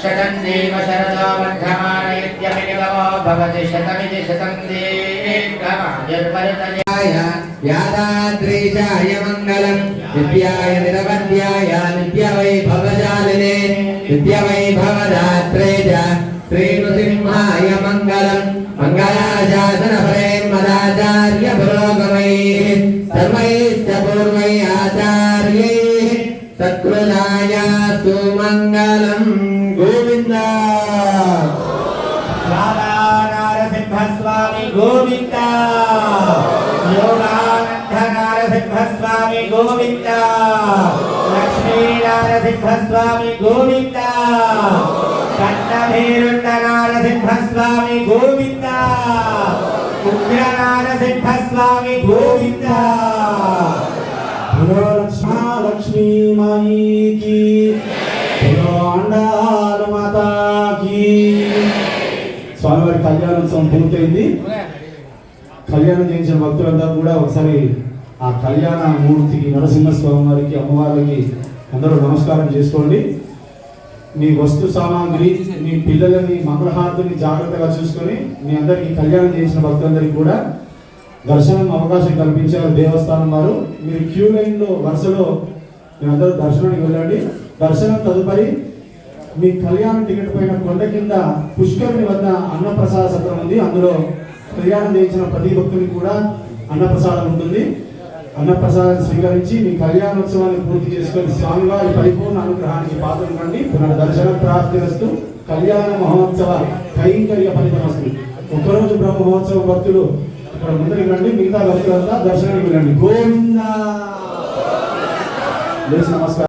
शतं देव शरदो वर्धमानयत्यमिनिगमो भवति शतमिति शतं देवमायुर्वर्तते व्यादाद्रीशाय मङ्गलम् नित्याय निरवध्याय नित्यवैभवजालिने नित्यवैभवदात्रे च श्रीनृसिंहाय मङ्गलम् मङ्गलाशासनफले मदाचार्य पुरोगमैः सर्वैश्च पूर्वैः आचार्यैः सत्कृताय सुमङ्गलम् గోవింద! యోగానంద సింహస్వామి గోవింద! లక్ష్మీ సింహస్వామి గోవింద! కన్నభీరుండ సింహస్వామి గోవింద! ఉగ్ర సింహస్వామి గోవింద! కళ్యాణోత్సవం పూర్తయింది. కళ్యాణం చేయించిన భక్తులందరూ కూడా ఒకసారి ఆ కళ్యాణ మూర్తికి నరసింహస్వామి వారికి అమ్మవారికి అందరూ నమస్కారం చేసుకోండి. మీ వస్తు సామాగ్రి మీ పిల్లలని మంగళహారతిని జాగ్రత్తగా చూసుకొని మీ అందరికీ కళ్యాణం చేసిన భక్తులందరికీ కూడా దర్శనం అవకాశం కల్పించారు దేవస్థానం వారు. మీరు క్యూ లైన్లో వరుసలో మీరందరూ దర్శనానికి వెళ్ళండి. దర్శనం తదుపరి మీ కళ్యాణ టికెట్ పైన కొండ కింద పుష్కరుని వద్ద అన్నప్రసాద సత్రం ఉంది. అందులో కళ్యాణం చేయించిన ప్రతి భక్తునికి కూడా అన్నప్రసాదం ఉంటుంది. అన్నప్రసాదాన్ని స్వీకరించి మీ కళ్యాణోత్సవాన్ని పూర్తి చేసుకొని స్వామివారి పరిపూర్ణ అనుగ్రహానికి పాత్రలు కండి. పునర్దర్శన ప్రాప్తిరస్తు కళ్యాణ మహోత్సవ కైంకర్య ఫలితమస్తు ఒకరోజు బ్రహ్మ మహోత్సవ భక్తులు ఇక్కడ ముందరికి రండి. మిగతా భక్తులంతా దర్శనానికి వెళ్ళండి. గోవిందా! నమస్కారం.